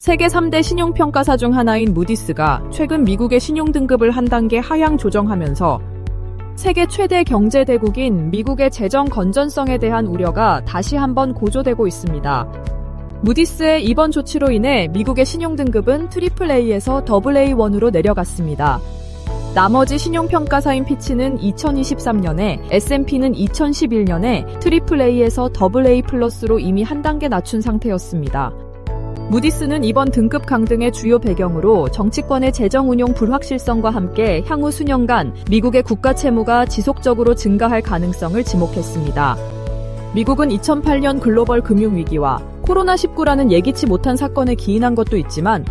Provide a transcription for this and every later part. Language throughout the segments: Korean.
세계 3대 신용평가사 중 하나인 무디스가 최근 미국의 신용등급을 한 단계 하향 조정하면서 세계 최대 경제대국인 미국의 재정 건전성에 대한 우려가 다시 한번 고조되고 있습니다. 무디스의 이번 조치로 인해 미국의 신용등급은 AA에서 AA1으로 내려갔습니다. 나머지 신용평가사인 피치는 2023년에, S&P는 2011년에 AA에서 AA 플러스로 이미 한 단계 낮춘 상태였습니다. 무디스는 이번 등급 강등의 주요 배경으로 정치권의 재정 운용 불확실성과 함께 향후 수년간 미국의 국가 채무가 지속적으로 증가할 가능성을 지목했습니다. 미국은 2008년 글로벌 금융위기와 코로나19라는 예기치 못한 사건에 기인한 것도 있지만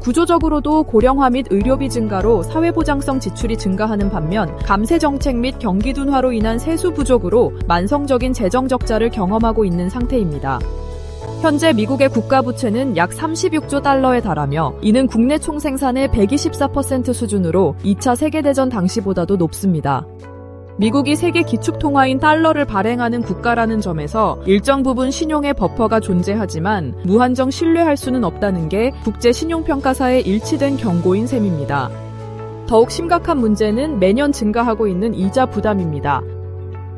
구조적으로도 고령화 및 의료비 증가로 사회보장성 지출이 증가하는 반면 감세 정책 및 경기 둔화로 인한 세수 부족으로 만성적인 재정 적자를 경험하고 있는 상태입니다. 현재 미국의 국가 부채는 약 36조 달러에 달하며 이는 국내 총생산의 124% 수준으로 2차 세계대전 당시보다도 높습니다. 미국이 세계 기축통화인 달러를 발행하는 국가라는 점에서 일정 부분 신용의 버퍼가 존재하지만 무한정 신뢰할 수는 없다는 게 국제 신용평가사의 일치된 경고인 셈입니다. 더욱 심각한 문제는 매년 증가하고 있는 이자 부담입니다.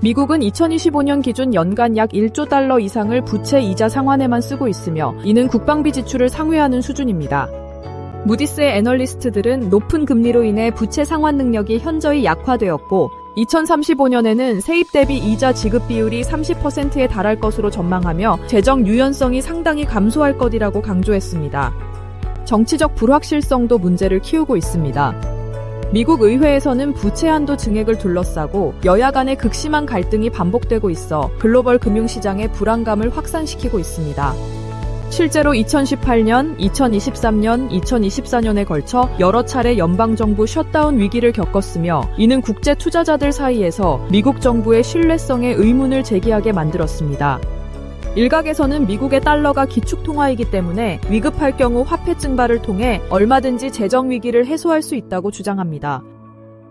미국은 2025년 기준 연간 약 1조 달러 이상을 부채 이자 상환에만 쓰고 있으며 이는 국방비 지출을 상회하는 수준입니다. 무디스의 애널리스트들은 높은 금리로 인해 부채 상환 능력이 현저히 약화되었고 2035년에는 세입 대비 이자 지급 비율이 30%에 달할 것으로 전망하며 재정 유연성이 상당히 감소할 것이라고 강조했습니다. 정치적 불확실성도 문제를 키우고 있습니다. 미국 의회에서는 부채 한도 증액을 둘러싸고 여야 간의 극심한 갈등이 반복되고 있어 글로벌 금융시장의 불안감을 확산시키고 있습니다. 실제로 2018년, 2023년, 2024년에 걸쳐 여러 차례 연방정부 셧다운 위기를 겪었으며 이는 국제 투자자들 사이에서 미국 정부의 신뢰성에 의문을 제기하게 만들었습니다. 일각에서는 미국의 달러가 기축통화이기 때문에 위급할 경우 화폐 증발을 통해 얼마든지 재정 위기를 해소할 수 있다고 주장합니다.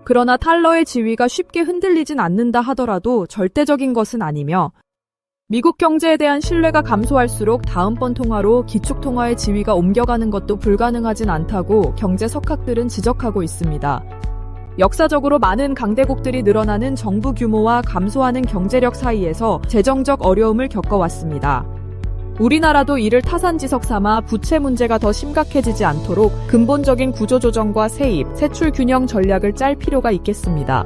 그러나 달러의 지위가 쉽게 흔들리진 않는다 하더라도 절대적인 것은 아니며 미국 경제에 대한 신뢰가 감소할수록 다음번 통화로 기축통화의 지위가 옮겨가는 것도 불가능하진 않다고 경제 석학들은 지적하고 있습니다. 역사적으로 많은 강대국들이 늘어나는 정부 규모와 감소하는 경제력 사이에서 재정적 어려움을 겪어왔습니다. 우리나라도 이를 타산지석 삼아 부채 문제가 더 심각해지지 않도록 근본적인 구조조정과 세입, 세출 균형 전략을 짤 필요가 있겠습니다.